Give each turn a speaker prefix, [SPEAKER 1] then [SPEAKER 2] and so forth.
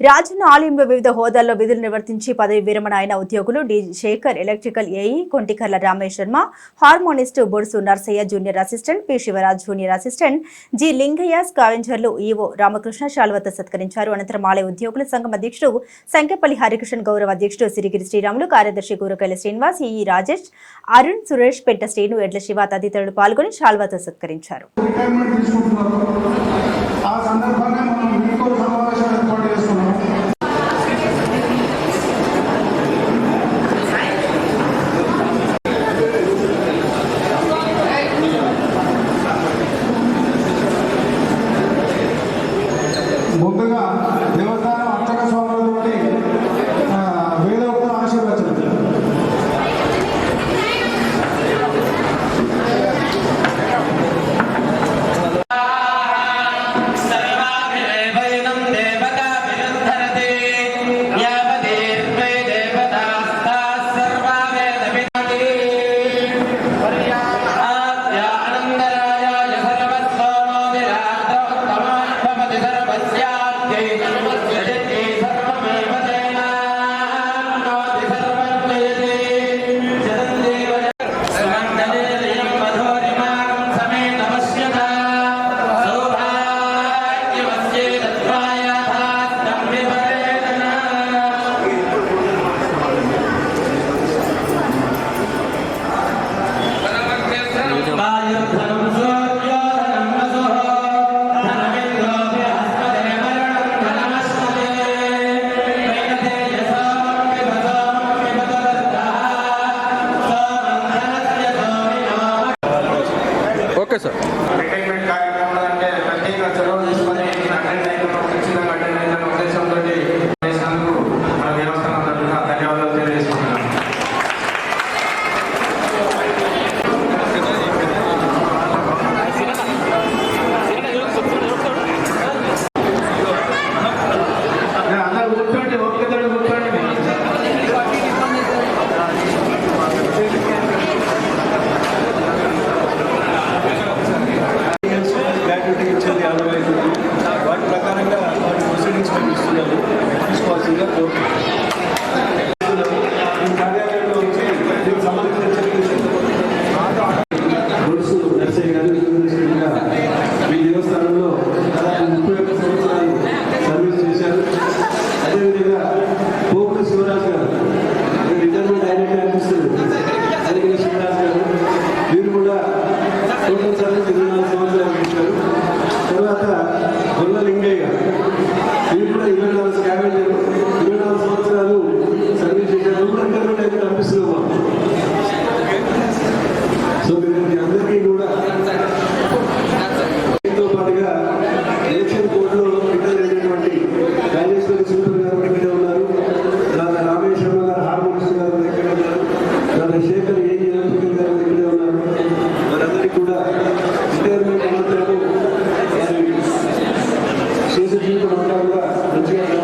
[SPEAKER 1] రాజన్న ఆలయంలో వివిధ హోదాల్లో విధులు నిర్వర్తించి పదవి విరమణ అయిన ఉద్యోగులు D Shekhar electrical AE Kontikarla Ramesh Sharma harmonist Bodusu Narsaiah junior assistant P Shivaraj junior assistant G Lingaiah స్కావెంజర్లు EO Ramakrishna శాల్వత సత్కరించారు. అనంతరం ఆలయ ఉద్యోగుల సంఘం అధ్యక్షుడు సంఖ్యపల్లి హరికృష్ణ గౌరవ అధ్యక్షుడు సిరిగిరి శ్రీరాములు కార్యదర్శి కూరకాయల శ్రీనివాస్ ఈ రాజేష్ అరుణ్ సురేష్ పెంట శ్రీను ఎడ్ల శివ తదితరులు పాల్గొని శాల్వత సత్కరించారు.
[SPEAKER 2] ఓకే సార్
[SPEAKER 3] రిటైర్మెంట్ కార్యక్రమాలు అంటే ప్రత్యేక చొరవ
[SPEAKER 4] నిత్య